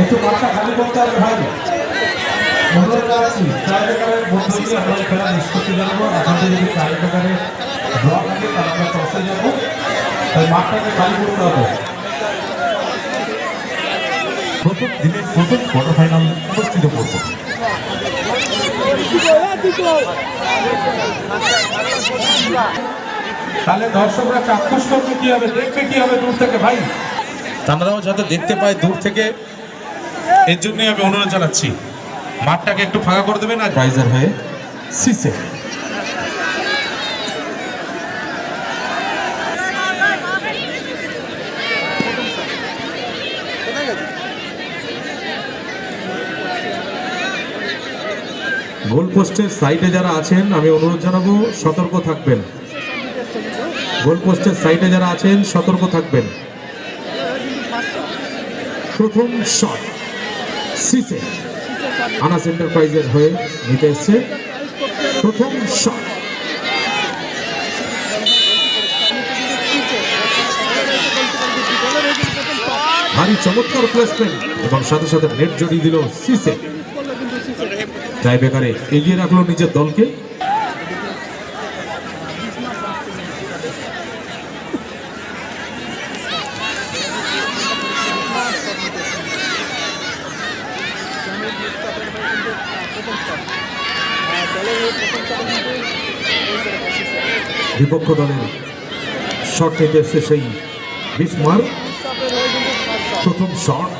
একটু মাঠটা খালি করতে হবে ভাই। অনুরোধ রাখছি চার বেকারের বন্ধু দিয়ে আমরা খেলা নিষ্পত্তি জানাব। আপনাদের যদি থাকে, তাহলে আমরা টসে তাই মাঠটাকে খালি করতে হবে। প্রথম দিনের প্রথম কোয়ার্টার ফাইনাল করব। তাহলে দর্শকরা চাক্ষুষ করবে, কি হবে, দেখবে কি হবে দূর থেকে ভাই। তারাও যাতে দেখতে পায় দূর থেকে এর জন্যই আমি অনুরোধ জানাচ্ছি, মাঠটাকে একটু ফাঁকা করে দেবেন আর প্রাইজার হয়ে গোল পোস্টের সাইডে যারা আছেন, আমি অনুরোধ জানাব, সতর্ক থাকবেন। গোল পোস্টের সাইডে যারা আছেন, সতর্ক থাকবেন। প্রথম শট সিসে। আনাস এন্টারপ্রাইজের হয়ে নিতে এসছে। প্রথম শট ভারী চমৎকার প্লেসমেন্ট এবং সাথে সাথে নেট জড়িয়ে দিল সিসে। টাই বেকারে এগিয়ে রাখল নিজের দলকে। বিপক্ষ দলের শট নিতে এসছে সেই বিস্মার প্রথম শট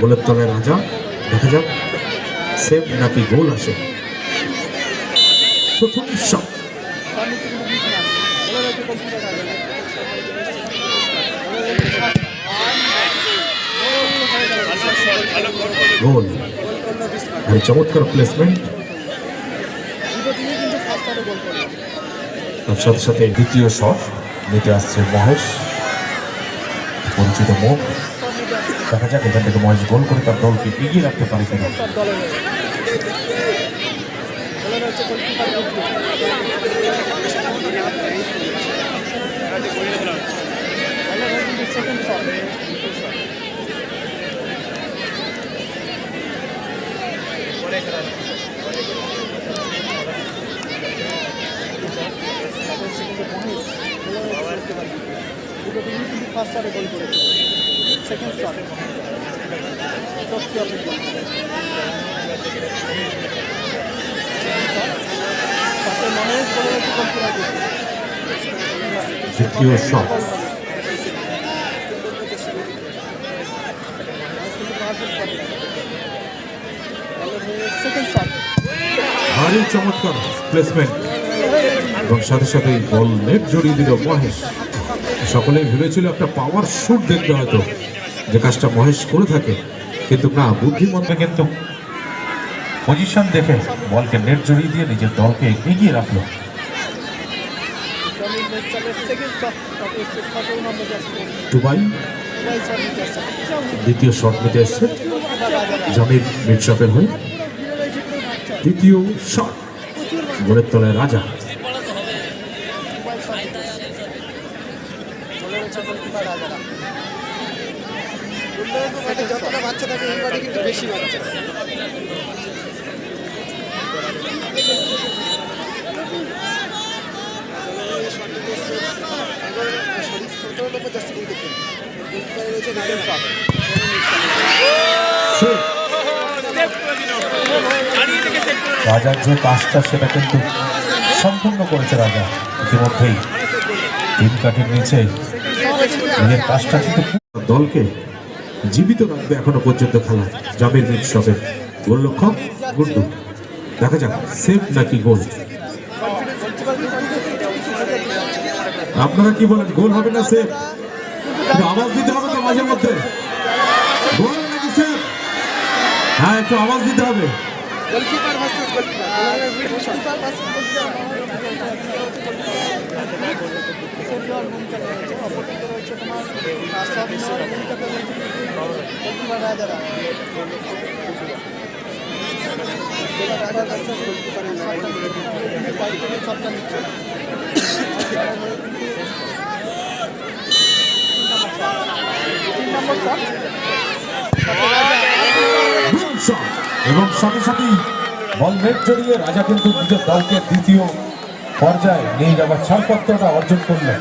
গোলের তলায় রাজা, দেখা যাক সেভ নাকি গোল আসে। প্রথম শট গোল আর চমৎকার প্লেসমেন্ট তার সাথে সাথে দ্বিতীয় শট নিতে আসছে মহেশ। পরিচিত মুখ। দেখা যাক এখান থেকে মহেশ গোল করে তার দলকে এগিয়ে রাখতে পারে কিনা। ফার্স্ট শটে গোল করেছে সেকেন্ড ভারী চমৎকার প্লেসমেন্ট এবং সাথে সাথে বল নেট জড়িয়ে দিল মহেশ। সকলেই ভেবেছিল একটা পাওয়ার শুট দেখতে হয়তো, যে কাজটা মহেশ করে থাকে। কিন্তু না, বুদ্ধিমত্তা কিন্তু পজিশন দেখে বলকে নেট জড়িয়ে দিয়ে নিজের দলকে এগিয়ে রাখল। আসছে দ্বিতীয় শট নিতে এসছে, জমির মিড শপের হয়ে। দ্বিতীয় শট গোলের তলায় রাজা মোবাইল শট নিতে আসছে বলে হচ্ছে যতটা বাচ্চা থাকে বেশি রাজার যে কাজটা সেটা কিন্তু সম্পূর্ণ করেছে রাজা। ইতিমধ্যেই তিন কাঠের নিচে দলকে জীবিত রাখবে এখনও পর্যন্ত খেলা। জামির মিট সবে। গোলরক্ষক গুড্ডু। দেখা যাক, সেভ নাকি গোল? আপনারা কি বলেন, গোল হবে না সেফ আওয়াজ দিতে হবে তো মাঝে মধ্যে। হ্যাঁ একটু আওয়াজ দিতে হবে। গোলকিপার রয়েছে তোমার থেকে ছটটা নিচ্ছে! এবং সাথে সাথেই নেট জড়িয়ে রাজা কিন্তু নিজের দলকে দ্বিতীয় পর্যায়ে নিয়ে যাওয়ার ছাড়পত্রটা অর্জন করলেন